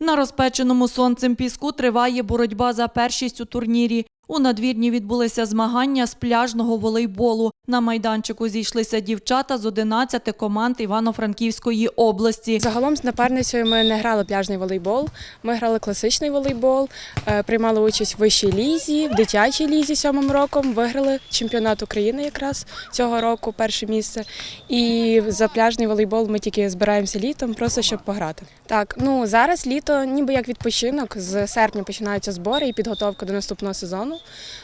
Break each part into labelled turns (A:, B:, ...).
A: На розпеченому сонцем піску триває боротьба за першість у турнірі. У надвірні відбулися змагання з пляжного волейболу. На майданчику зійшлися дівчата з 11 команд Івано-Франківської області.
B: Загалом з напарницею ми не грали пляжний волейбол. Ми грали класичний волейбол, е, приймали участь в вищій лізі, в дитячій лізі сьомим роком. Виграли чемпіонат України якраз цього року, перше місце. І за пляжний волейбол ми тільки збираємося літом, просто щоб пограти. Так, ну зараз літо, ніби як відпочинок. З серпня починаються збори і підготовка до наступного сезону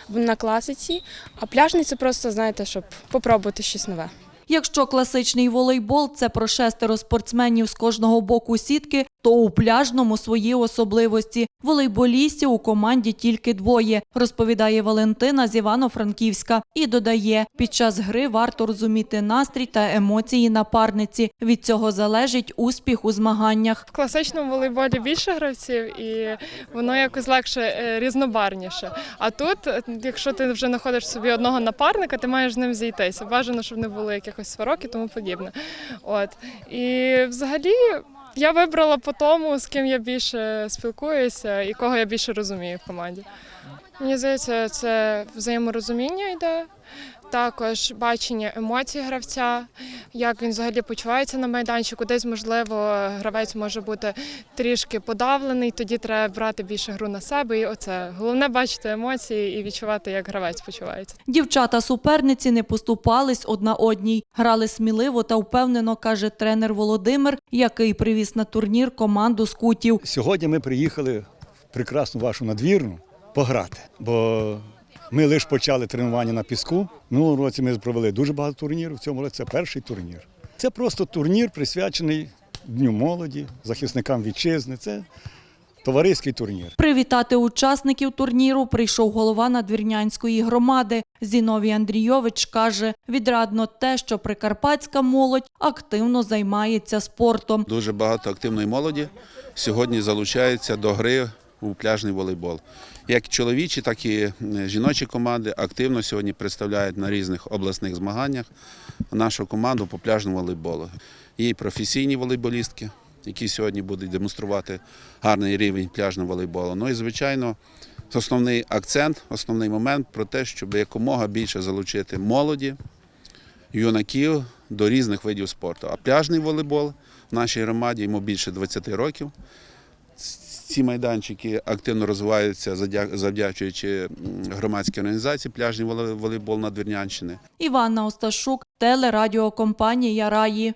B: на класиці. А пляжний це просто знаєте, щоб попробувати щось нове.
A: Якщо класичний волейбол це про шестеро спортсменів з кожного боку сітки, то у пляжному свої особливості. Волейболістів у команді тільки двоє, розповідає Валентина з Івано-Франківська. І додає, під час гри варто розуміти настрій та емоції напарниці. Від цього залежить успіх у змаганнях.
C: В класичному волейболі більше гравців і воно якось легше е, різнобарніше. А тут, е, якщо ти вже знаходиш собі одного напарника, ти маєш з ним зійтися. Бажано, щоб не було якихось сварок і тому подібне. От і взагалі. Я вибрала по тому, з ким я більше спілкуюся і кого я більше розумію в команді. Мені здається, це взаєморозуміння йде, також бачення емоцій гравця, як він взагалі почувається на майданчику. Десь, можливо, гравець може бути трішки подавлений, тоді треба брати більше гру на себе. І оце головне бачити емоції і відчувати, як гравець почувається.
A: Дівчата-суперниці не поступались одна одній. Грали сміливо та впевнено, каже тренер Володимир, який привіз на турнір команду скутів.
D: Сьогодні ми приїхали в прекрасну вашу надвірну пограти, бо ми лише почали тренування на піску. Минулого році ми провели дуже багато турнірів. В цьому році це перший турнір. Це просто турнір, присвячений Дню молоді, захисникам вітчизни. Це товариський турнір.
A: Привітати учасників турніру прийшов голова надвірнянської громади. Зіновій Андрійович каже, відрадно те, що прикарпатська молодь активно займається спортом.
E: Дуже багато активної молоді сьогодні залучається до гри у пляжний волейбол. Як чоловічі, так і е, жіночі команди активно сьогодні представляють на різних обласних змаганнях нашу команду по пляжному волейболу. Є професійні волейболістки, які сьогодні будуть демонструвати гарний рівень пляжного волейболу. Ну і звичайно, основний акцент, основний момент про те, щоб якомога більше залучити молоді, юнаків до різних видів спорту. А пляжний волейбол в нашій громаді йому більше 20 років. Ці майданчики активно розвиваються завдячуючи громадській організації пляжний волейбол на Надвірнянщини.
A: Іванна Осташук, телерадіокомпанія Раї.